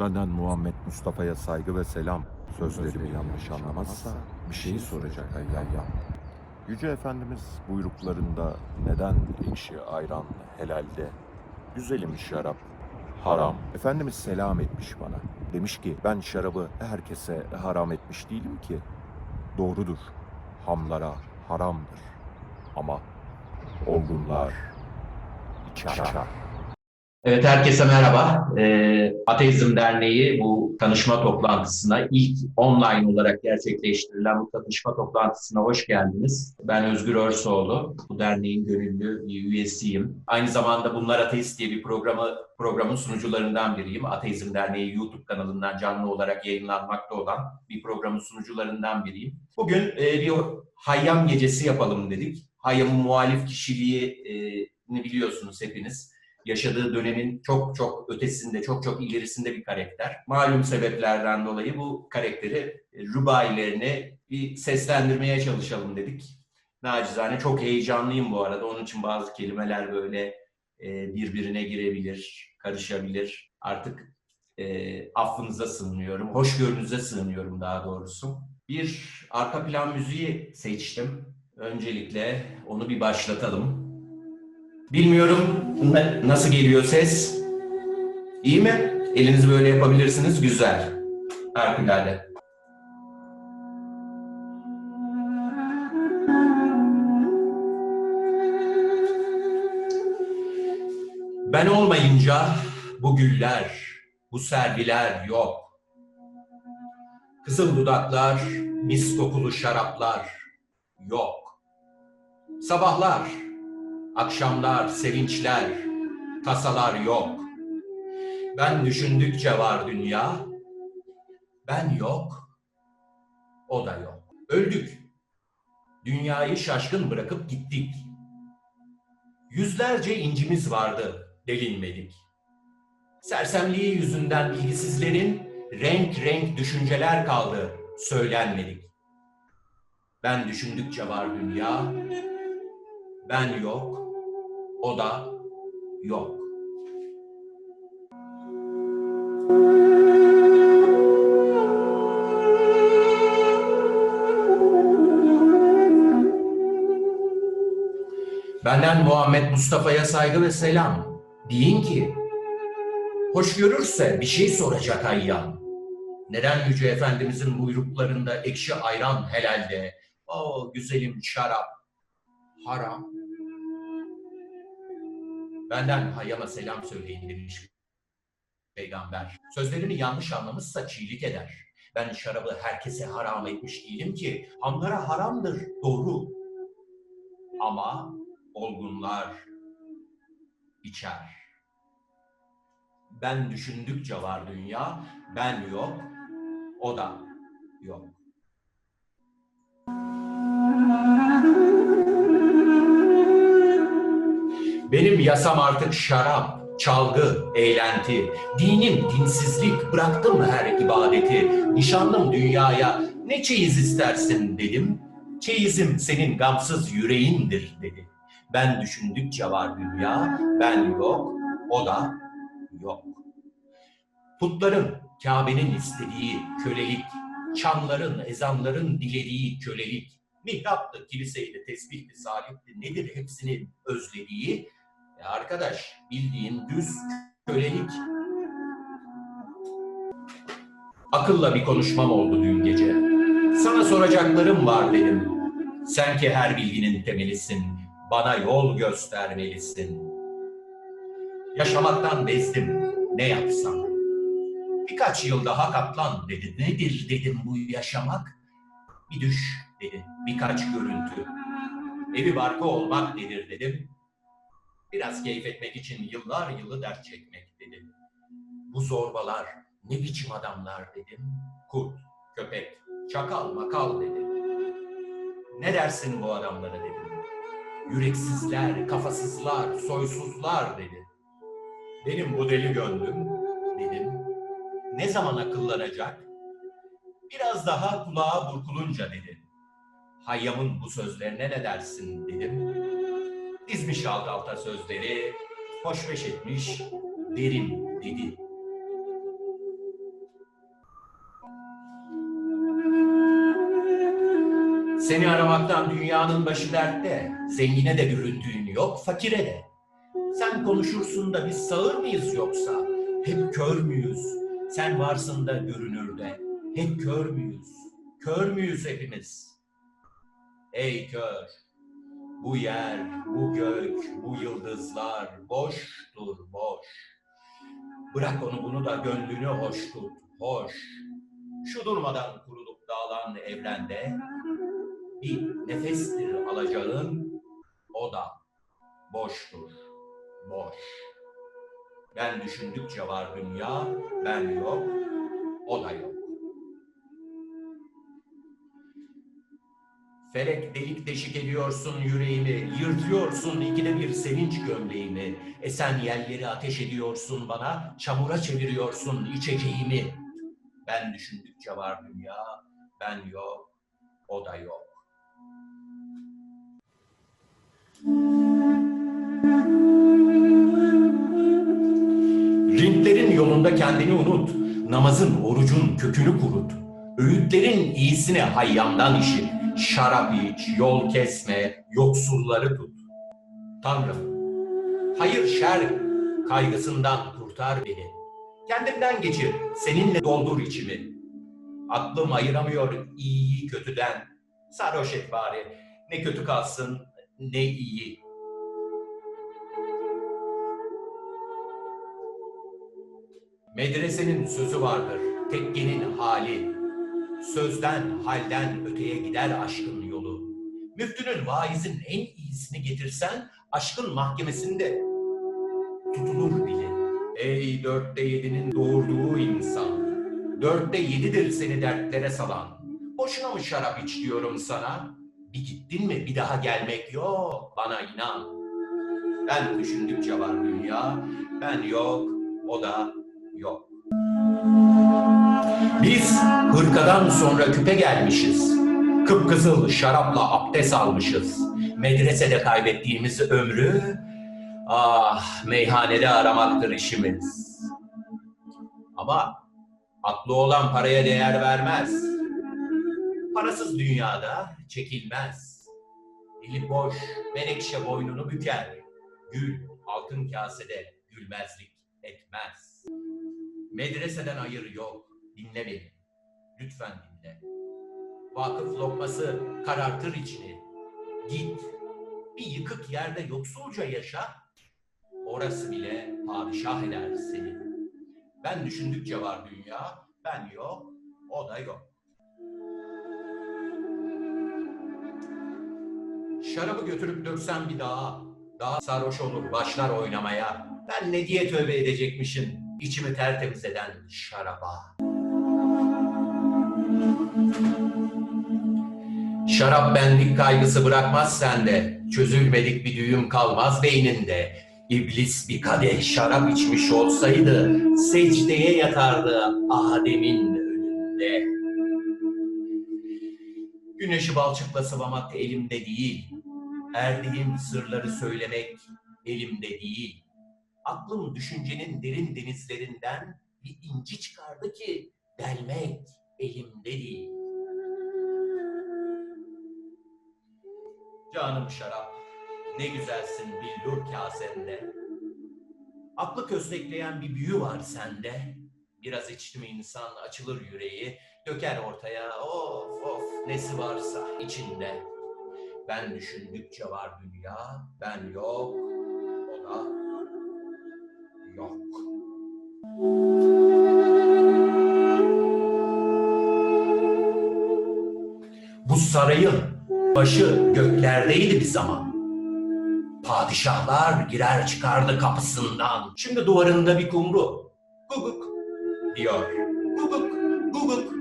Benden Muhammed Mustafa'ya saygı ve selam. Sözlerimi yanlış anlamazsa bir şeyi soracak Hayyam. Yüce Efendimiz buyruklarında neden ekşi ayran helalde, güzelim şarap haram. Efendimiz selam etmiş bana. Demiş ki ben şarabı herkese haram etmiş değilim ki. Doğrudur. Hamlara haramdır. Ama olgunlar içer. Evet, herkese merhaba. Ee, Ateizm Derneği bu tanışma toplantısına ilk online olarak gerçekleştirilen bu tanışma toplantısına hoş geldiniz. Ben Özgür Örsoğlu, bu derneğin gönüllü bir üyesiyim. Aynı zamanda Bunlar Ateist diye bir programı programın sunucularından biriyim. Ateizm Derneği YouTube kanalından canlı olarak yayınlanmakta olan bir programın sunucularından biriyim. Bugün e, bir Hayyam gecesi yapalım dedik. Hayyam'ın muhalif kişiliğini biliyorsunuz hepiniz yaşadığı dönemin çok çok ötesinde, çok çok ilerisinde bir karakter. Malum sebeplerden dolayı bu karakteri e, rubailerine bir seslendirmeye çalışalım dedik. Nacizane çok heyecanlıyım bu arada. Onun için bazı kelimeler böyle e, birbirine girebilir, karışabilir. Artık e, affınıza sığınıyorum, hoşgörünüze sığınıyorum daha doğrusu. Bir arka plan müziği seçtim. Öncelikle onu bir başlatalım. Bilmiyorum na- nasıl geliyor ses. İyi mi? Elinizi böyle yapabilirsiniz. Güzel. Harikulade. Ben olmayınca bu güller, bu sergiler yok. Kızıl dudaklar, mis kokulu şaraplar yok. Sabahlar, Akşamlar, sevinçler, tasalar yok. Ben düşündükçe var dünya, ben yok, o da yok. Öldük. Dünyayı şaşkın bırakıp gittik. Yüzlerce incimiz vardı, delinmedik. Sersemliği yüzünden bilgisizlerin renk renk düşünceler kaldı, söylenmedik. Ben düşündükçe var dünya, ben yok, o da yok. Benden Muhammed Mustafa'ya saygı ve selam. Deyin ki, hoş görürse bir şey soracak ayyan. Neden Yüce Efendimizin buyruklarında ekşi ayran helalde, o güzelim şarap, haram? Benden Hayyam'a selam söyleyin demiş peygamber. Sözlerini yanlış anlamışsa çiğlik eder. Ben şarabı herkese haram etmiş değilim ki. Hamlara haramdır, doğru. Ama olgunlar içer. Ben düşündükçe var dünya, ben yok, o da yok. Benim yasam artık şarap, çalgı, eğlenti. Dinim dinsizlik, bıraktım her ibadeti. Nişanlım dünyaya ne çeyiz istersin dedim. Çeyizim senin gamsız yüreğindir dedi. Ben düşündükçe var dünya, ben yok, o da yok. Putların, Kabe'nin istediği kölelik, çanların, ezanların dilediği kölelik, mihraptı, kiliseydi, tesbihti, salihti, nedir hepsinin özlediği, arkadaş bildiğin düz kölelik. Akılla bir konuşmam oldu dün gece. Sana soracaklarım var dedim. Sen ki her bilginin temelisin. Bana yol göstermelisin. Yaşamaktan bezdim. Ne yapsam? Birkaç yıl daha katlan dedi. Nedir dedim bu yaşamak? Bir düş dedi. Birkaç görüntü. Evi barkı olmak nedir dedim. Biraz keyif etmek için yıllar yılı dert çekmek dedim. Bu zorbalar ne biçim adamlar dedim. Kurt, köpek, çakal makal dedi. Ne dersin bu adamlara dedim. Yüreksizler, kafasızlar, soysuzlar dedi. Benim bu deli gönlüm dedim. Ne zaman akıllanacak? Biraz daha kulağa burkulunca dedi. Hayyam'ın bu sözlerine ne dersin dedim dizmiş aldı alta sözleri, hoşbeş etmiş, derin dedi. Seni aramaktan dünyanın başı dertte, zengine de göründüğün yok, fakire de. Sen konuşursun da biz sağır mıyız yoksa? Hep kör müyüz? Sen varsın da görünür de. Hep kör müyüz? Kör müyüz hepimiz? Ey kör! Bu yer, bu gök, bu yıldızlar boştur boş. Bırak onu bunu da gönlünü hoş tut, hoş. Şu durmadan kurulup dağılan evrende bir nefestir alacağın, o da boştur, boş. Ben düşündükçe var dünya, ben yok, o da yok. Felek delik deşik ediyorsun yüreğimi, yırtıyorsun ikide bir sevinç gömleğimi. Esen yelleri ateş ediyorsun bana, çamura çeviriyorsun içeceğimi. Ben düşündükçe var dünya, ben yok, o da yok. Rintlerin yolunda kendini unut. Namazın, orucun kökünü kurut. Öğütlerin iyisini hayyamdan işit. Şarap iç, yol kesme, yoksulları tut. Tanrım, hayır şer kaygısından kurtar beni. Kendimden geçir, seninle doldur içimi. Aklım ayıramıyor iyiyi kötüden. Sarhoş et bari, ne kötü kalsın ne iyi. Medresenin sözü vardır, tekkenin hali. Sözden, halden öteye gider aşkın yolu. Müftünün, vaizin en iyisini getirsen, aşkın mahkemesinde tutulur bile. Ey dörtte yedinin doğurduğu insan, dörtte yedidir seni dertlere salan. Boşuna mı şarap iç diyorum sana? Bir gittin mi bir daha gelmek yok, bana inan. Ben düşündükçe var dünya, ben yok, o da yok. Biz hırkadan sonra küpe gelmişiz. Kıpkızıl şarapla abdest almışız. Medresede kaybettiğimiz ömrü, ah meyhanede aramaktır işimiz. Ama aklı olan paraya değer vermez. Parasız dünyada çekilmez. Eli boş, menekşe boynunu büker. Gül, altın kasede gülmezlik etmez. Medreseden hayır yok. Dinle beni. Lütfen dinle. Vakıf lokması karartır içini. Git. Bir yıkık yerde yoksulca yaşa. Orası bile padişah eder seni. Ben düşündükçe var dünya. Ben yok. O da yok. Şarabı götürüp döksem bir daha. Daha sarhoş olur başlar oynamaya. Ben ne diye tövbe edecekmişim içimi tertemiz eden şaraba. Şarap benlik kaygısı bırakmaz sende. Çözülmedik bir düğüm kalmaz beyninde. İblis bir kadeh şarap içmiş olsaydı secdeye yatardı Adem'in önünde. Güneşi balçıkla sıvamak elimde değil. Erdiğim sırları söylemek elimde değil. Aklım düşüncenin derin denizlerinden bir inci çıkardı ki delmek elimde değil. Canım şarap, ne güzelsin billur kasende. Aklı köstekleyen bir büyü var sende. Biraz içti insan açılır yüreği, döker ortaya of of nesi varsa içinde. Ben düşündükçe var dünya, ben yok, o da yok. Bu sarayın başı göklerdeydi bir zaman. Padişahlar girer çıkardı kapısından. Şimdi duvarında bir kumru. Guguk diyor. Guguk, guguk.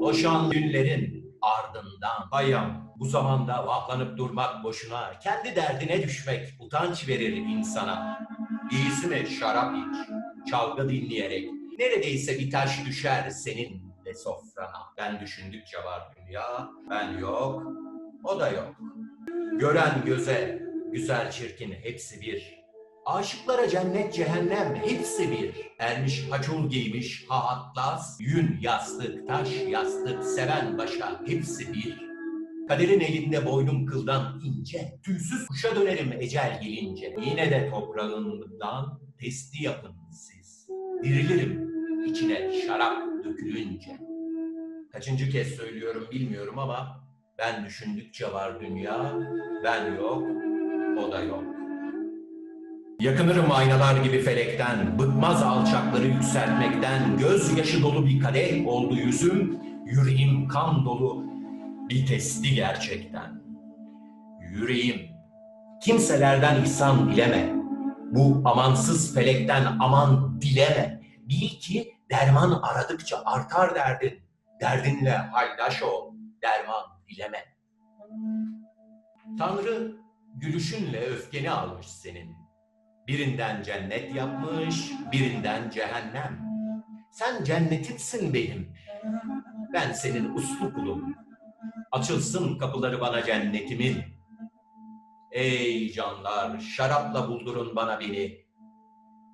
O şan günlerin ardından bayam. Bu zamanda vahlanıp durmak boşuna. Kendi derdine düşmek utanç verir insana. İyisi mi şarap iç, çalgı dinleyerek. Neredeyse bir taş düşer senin sofrana. Ben düşündükçe var dünya, ben yok, o da yok. Gören göze, güzel çirkin hepsi bir. Aşıklara cennet cehennem hepsi bir. Ermiş haçul giymiş ha atlas, yün yastık, taş yastık, seven başa hepsi bir. Kaderin elinde boynum kıldan ince, tüysüz kuşa dönerim ecel gelince. Yine de toprağından testi yapın siz. Dirilirim içine şarap dökülünce. Kaçıncı kez söylüyorum bilmiyorum ama ben düşündükçe var dünya, ben yok, o da yok. Yakınırım aynalar gibi felekten, bıkmaz alçakları yükseltmekten, gözyaşı dolu bir kadeh oldu yüzüm, yüreğim kan dolu bir testi gerçekten. Yüreğim, kimselerden ihsan dileme, bu amansız felekten aman dileme. Bil ki derman aradıkça artar derdin, derdinle haydaş ol, derman dileme. Tanrı gülüşünle öfkeni almış senin. Birinden cennet yapmış, birinden cehennem. Sen cennetimsin benim. Ben senin uslu kulum. Açılsın kapıları bana cennetimin. Ey canlar, şarapla buldurun bana beni.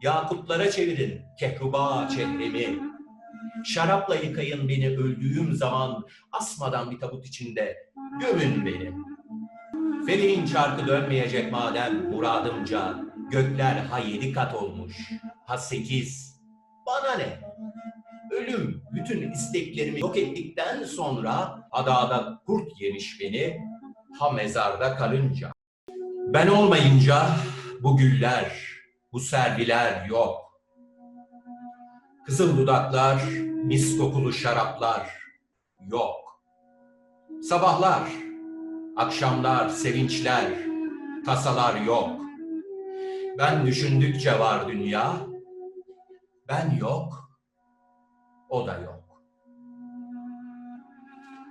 Yakutlara çevirin kehruba çehremi. Şarapla yıkayın beni öldüğüm zaman asmadan bir tabut içinde gömün beni. Ferihin çarkı dönmeyecek madem muradımca gökler ha yedi kat olmuş ha sekiz. Bana ne? Ölüm bütün isteklerimi yok ettikten sonra adada kurt yemiş beni ha mezarda kalınca. Ben olmayınca bu güller, bu serviler yok. Kızıl dudaklar, mis kokulu şaraplar yok. Sabahlar, akşamlar, sevinçler, tasalar yok. Ben düşündükçe var dünya, ben yok, o da yok.